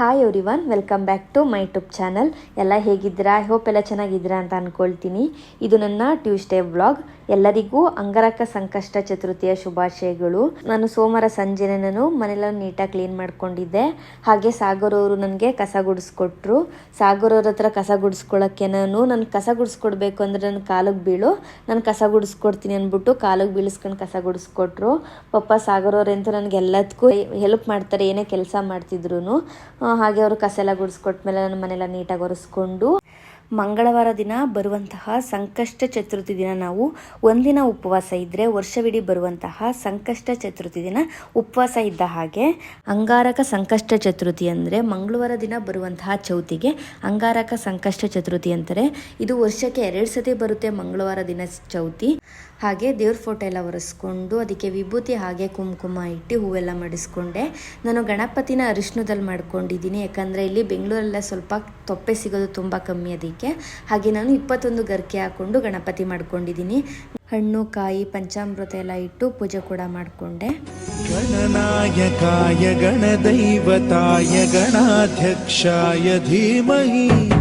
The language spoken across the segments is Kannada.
Hi everyone welcome back to my YouTube channel ಎಲ್ಲ ಹೇಗಿದ್ದೀರಾ? ಐ ಹೋಪ್ ಎಲ್ಲ ಚೆನ್ನಾಗಿದ್ದೀರಾ ಅಂತ ಅಂದ್ಕೊಳ್ತೀನಿ ಇದು ನನ್ನ ಟ್ಯೂಸ್ಡೇ ವ್ಲಾಗ್ ಎಲ್ಲರಿಗೂ ಅಂಗರಕ ಸಂಕಷ್ಟ ಚತುರ್ಥಿಯ ಶುಭಾಶಯಗಳು. ನಾನು ಸೋಮವಾರ ಸಂಜೆನೆ ನಾನು ಮನೆಲ್ಲ ನೀಟಾಗಿ ಕ್ಲೀನ್ ಮಾಡ್ಕೊಂಡಿದ್ದೆ. ಹಾಗೆ ಸಾಗರ್ ಅವರು ನನಗೆ ಕಸ ಗುಡಿಸ್ಕೊಟ್ರು. ಸಾಗರ್ ಅವ್ರ ಹತ್ರ ಕಸ ಗುಡಿಸ್ಕೊಳ್ಳೋಕ್ಕೆ ನಾನು ನನ್ನ ಕಸ ಗುಡಿಸ್ಕೊಡ್ಬೇಕು ಅಂದರೆ ನನ್ನ ಕಾಲಿಗೆ ಬೀಳು. ನಾನು ಕಸ ಗುಡಿಸ್ಕೊಡ್ತೀನಿ ಅಂದ್ಬಿಟ್ಟು ಕಾಲಿಗೆ ಬೀಳಿಸ್ಕೊಂಡು ಕಸ ಗುಡಿಸ್ಕೊಟ್ರು. ಪಪ್ಪ ಸಾಗರ್ ಅವ್ರಂತೂ ನನಗೆ ಎಲ್ಲದಕ್ಕೂ ಹೆಲ್ಪ್ ಮಾಡ್ತಾರೆ, ಏನೇ ಕೆಲಸ ಮಾಡ್ತಿದ್ರು ಹಾಗೆ ಅವರು ಕಸ ಎಲ್ಲ ಗುಡಿಸ್ಕೊಟ್ಮೇಲೆ ನನ್ನ ಮನೆಲ್ಲ ನೀಟಾಗಿ ಒರೆಸ್ಕೊಂಡು ಮಂಗಳವಾರ ದಿನ ಬರುವಂತಹ ಸಂಕಷ್ಟ ಚತುರ್ಥಿ ದಿನ ನಾವು ಒಂದಿನ ಉಪವಾಸ ಇದ್ದರೆ ವರ್ಷವಿಡೀ ಬರುವಂತಹ ಸಂಕಷ್ಟ ಚತುರ್ಥಿ ದಿನ ಉಪವಾಸ ಇದ್ದ ಹಾಗೆ. ಅಂಗಾರಕ ಸಂಕಷ್ಟ ಚತುರ್ಥಿ ಅಂದರೆ ಮಂಗಳವಾರ ದಿನ ಬರುವಂತಹ ಚೌತಿಗೆ ಅಂಗಾರಕ ಸಂಕಷ್ಟ ಚತುರ್ಥಿ ಅಂತಾರೆ. ಇದು ವರ್ಷಕ್ಕೆ ಎರಡು ಸತಿ ಬರುತ್ತೆ ಮಂಗಳವಾರ ದಿನ ಚೌತಿ. ಹಾಗೆ ದೇವ್ರ ಫೋಟೋ ಎಲ್ಲ ಒರೆಸ್ಕೊಂಡು ಅದಕ್ಕೆ ವಿಭೂತಿ ಹಾಗೆ ಕುಂಕುಮ ಇಟ್ಟು ಹೂವೆಲ್ಲ ಮಡಿಸ್ಕೊಂಡೆ. ನಾನು ಗಣಪತಿನ ಅರಿಶಿನದಲ್ಲಿ ಮಾಡ್ಕೊಂಡಿದ್ದೀನಿ. ಯಾಕಂದರೆ ಇಲ್ಲಿ ಬೆಂಗಳೂರಲ್ಲೇ ಸ್ವಲ್ಪ ತೊಪ್ಪೆ ಸಿಗೋದು ತುಂಬ ಕಮ್ಮಿ ಅದಕ್ಕೆ. ಹಾಗೆ ನಾನು ಇಪ್ಪತ್ತೊಂದು ಗರಿಕೆ ಹಾಕ್ಕೊಂಡು ಗಣಪತಿ ಮಾಡ್ಕೊಂಡಿದ್ದೀನಿ. ಹಣ್ಣು, ಕಾಯಿ, ಪಂಚಾಮೃತ ಎಲ್ಲ ಇಟ್ಟು ಪೂಜೆ ಕೂಡ ಮಾಡಿಕೊಂಡೆ. ಗಣನಾಯಕಾಯ, ಗಣದೈವತಾಯ, ಗಣಾಧ್ಯಕ್ಷಾಯ, ಧೀಮಹಿ.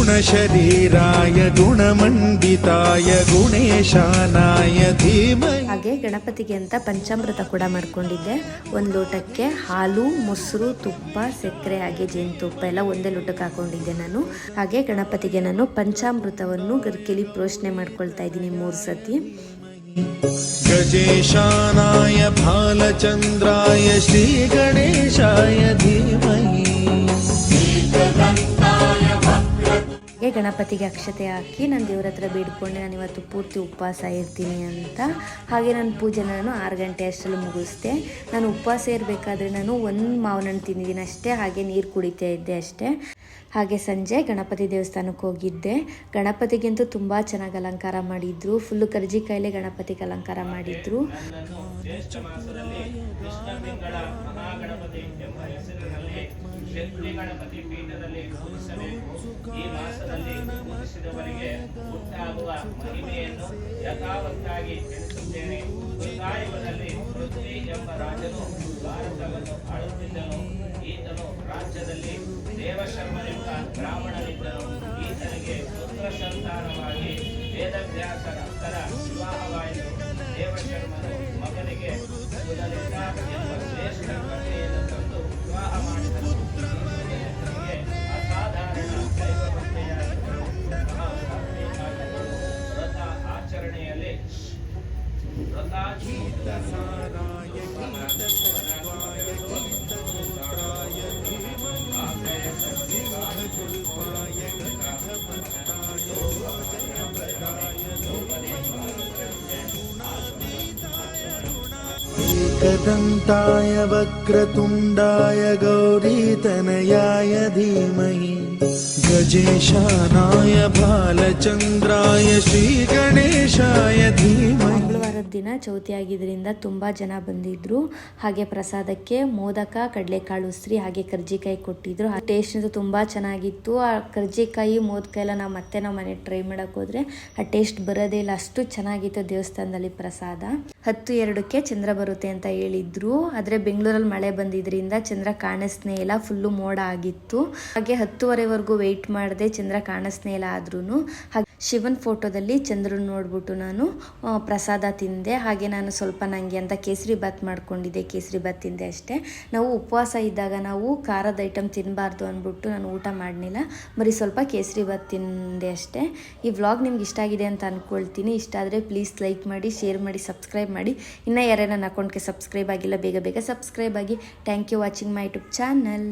ಗುಣಶರೀರಾಯ ಗುಣಮಂಡಿತಾಯ ಗುಣೇಶಾನಾಯ ಧೀಮ ಹಾಗೆ ಗಣಪತಿಗೆ ಅಂತ ಪಂಚಾಮೃತ ಕೂಡ ಮಾಡ್ಕೊಂಡಿದ್ದೆ. ಒಂದು ಲೋಟಕ್ಕೆ ಹಾಲು ಮೊಸರು ತುಪ್ಪ ಸಕ್ಕರೆ ಹಾಗೆ ಜೇನುತುಪ್ಪ ಎಲ್ಲ ಒಂದೇ ಲೋಟಕ್ಕೆ ಹಾಕೊಂಡಿದ್ದೆ ನಾನು. ಹಾಗೆ ಗಣಪತಿಗೆ ನಾನು ಪಂಚಾಮೃತವನ್ನು ಗರ್ಕೆಲಿ ಪ್ರೋಷಣೆ ಮಾಡ್ಕೊಳ್ತಾ ಇದ್ದೀನಿ ಮೂರು ಸತಿ. ಗಜೇಶಾನಾಯ ಭಾಲಚಂದ್ರಾಯ ಶ್ರೀ ಗಣೇಶ ಗಣಪತಿಗೆ ಅಕ್ಷತೆ ಹಾಕಿ ನಾನು ದೇವ್ರ ಹತ್ರ ಬೇಡ್ಕೊಂಡೆ ನಾನು ಇವತ್ತು ಪೂರ್ತಿ ಉಪವಾಸ ಇರ್ತೀನಿ ಅಂತ. ಹಾಗೆ ನನ್ನ ಪೂಜೆ ನಾನು ಆರು ಗಂಟೆ ಅಷ್ಟರಲ್ಲಿ ಮುಗಿಸ್ದೆ. ನಾನು ಉಪವಾಸ ಇರಬೇಕಾದ್ರೆ ನಾನು ಒಂದು ಮಾವಿನ ಹಣ್ಣು ತಿಂದಿದ್ದೀನಿ ಅಷ್ಟೇ, ಹಾಗೆ ನೀರು ಕುಡಿತಾ ಇದ್ದೆ ಅಷ್ಟೇ. ಹಾಗೆ ಸಂಜೆ ಗಣಪತಿ ದೇವಸ್ಥಾನಕ್ಕೆ ಹೋಗಿದ್ದೆ. ಗಣಪತಿಗಂತೂ ತುಂಬ ಚೆನ್ನಾಗಿ ಅಲಂಕಾರ ಮಾಡಿದ್ರು. ಫುಲ್ಲು ಕರ್ಜಿಕಾಯಿಲೆ ಗಣಪತಿಗೆ ಅಲಂಕಾರ ಮಾಡಿದ್ರು. ಶಕ್ತಿ ಗಣಪತಿ ಪೀಠದಲ್ಲಿ ಪೂಜಿಸಬೇಕು ಈ ಮಾಸದಲ್ಲಿ ಪೂಜಿಸಿದವರಿಗೆ ಉಂಟಾಗುವ ಮಹಿಮೆಯನ್ನು ಯಥಾವತ್ತಾಗಿ ತಿಳಿಸುತ್ತೇನೆ ವೃತ್ತಾಯುಗದಲ್ಲಿ ಪೃಥ್ವಿ ಎಂಬ ರಾಜನು ಭಾರತವನ್ನು ಆಳುತ್ತಿದ್ದನು. ಈತನು ರಾಜ್ಯದಲ್ಲಿ ದೇವಶರ್ಮನೆಂಬ ಬ್ರಾಹ್ಮಣನಿದ್ದನು. ಈತನಿಗೆ ಪುತ್ರ ಸಂತಾನವಾಗಿ ವೇದವ್ಯಾಸ ನಂತರ ವಿವಾಹವಾಯಿತು. ದೇವಶರ್ಮನು ಮಗನಿಗೆ ಎಂಬ ಶ್ರೇಷ್ಠ ಕನ್ಯೆಯನ್ನು ತಂದು ವಿವಾಹ ಮಾಡಿದನು. एकदन्ताय वक्रतुण्डाय गौरीतनयाय धीमहि गजेशानाय भालचन्द्राय श्रीगणेशाय धीमहि ಮಂಗಳವಾರದ ದಿನ ಚೌತಿ ಆಗಿದ್ದರಿಂದ ತುಂಬ ಜನ ಬಂದಿದ್ರು ಹಾಗೆ ಪ್ರಸಾದಕ್ಕೆ ಮೋದಕ ಕಡಲೆಕಾಳು ಉಸ್ರಿ ಹಾಗೆ ಕರ್ಜಿಕಾಯಿ ಕೊಟ್ಟಿದ್ರು ಆ ಟೇಸ್ಟ್ ಅಂತೂ ತುಂಬ ಚೆನ್ನಾಗಿತ್ತು ಆ ಕರ್ಜಿಕಾಯಿ ಮೋದಕ ಎಲ್ಲ ನಾವು ಮತ್ತೆ ನಾವು ಮನೆ ಟ್ರೈ ಮಾಡಕ್ ಹೋದ್ರೆ ಆ ಟೇಸ್ಟ್ ಬರೋದೇ ಇಲ್ಲ ಅಷ್ಟು ಚೆನ್ನಾಗಿತ್ತು ದೇವಸ್ಥಾನದಲ್ಲಿ ಪ್ರಸಾದ ಹತ್ತು ಎರಡಕ್ಕೆ ಚಂದ್ರ ಬರುತ್ತೆ ಅಂತ ಹೇಳಿದ್ರು. ಆದ್ರೆ ಬೆಂಗಳೂರಲ್ಲಿ ಮಳೆ ಬಂದಿದ್ರಿಂದ ಚಂದ್ರ ಕಾಣಿಸ್ನೇ ಇಲ್ಲ ಫುಲ್ಲು ಮೋಡ ಆಗಿತ್ತು. ಹಾಗೆ ಹತ್ತುವರೆವರೆಗೂ ವೆಯ್ಟ್ ಮಾಡಿದೆ ಚಂದ್ರ ಕಾಣಿಸ್ನೇ ಇಲ್ಲ ಆದ್ರೂ ಹಾಗೆ ಶಿವನ್ ಫೋಟೋದಲ್ಲಿ ಚಂದ್ರನ್ ನೋಡ್ಬಿಟ್ಟು ನಾನು ಪ್ರಸಾದ ತಿಂದೆ. ಹಾಗೆ ನಾನು ಸ್ವಲ್ಪ ನನಗೆ ಅಂತ ಕೇಸರಿ ಬಾತ್ ಮಾಡ್ಕೊಂಡಿದ್ದೆ, ಕೇಸರಿ ಬಾತ್ ತಿಂದೆ ಅಷ್ಟೇ. ನಾವು ಉಪವಾಸ ಇದ್ದಾಗ ನಾವು ಖಾರದ ಐಟಮ್ ತಿನ್ನಬಾರ್ದು ಅಂದ್ಬಿಟ್ಟು ನಾನು ಊಟ ಮಾಡಲಿಲ್ಲ. ಬರೀ ಸ್ವಲ್ಪ ಕೇಸರಿ ಬಾತ್ ತಿಂದೆ ಅಷ್ಟೇ. ಈ ವ್ಲಾಗ್ ನಿಮ್ಗೆ ಇಷ್ಟ ಆಗಿದೆ ಅಂತ ಅಂದ್ಕೊಳ್ತೀನಿ ಇಷ್ಟ ಆದರೆ ಪ್ಲೀಸ್ ಲೈಕ್ ಮಾಡಿ, ಶೇರ್ ಮಾಡಿ, ಸಬ್ಸ್ಕ್ರೈಬ್ ಮಾಡಿ. ಇನ್ನೂ ಯಾರೇ ನನ್ನ ಅಕೌಂಟ್ಗೆ ಸಬ್ಸ್ಕ್ರೈಬ್ ಆಗಿಲ್ಲ, ಬೇಗ ಬೇಗ ಸಬ್ಸ್ಕ್ರೈಬ್ ಆಗಿ. Thank you watching my YouTube channel.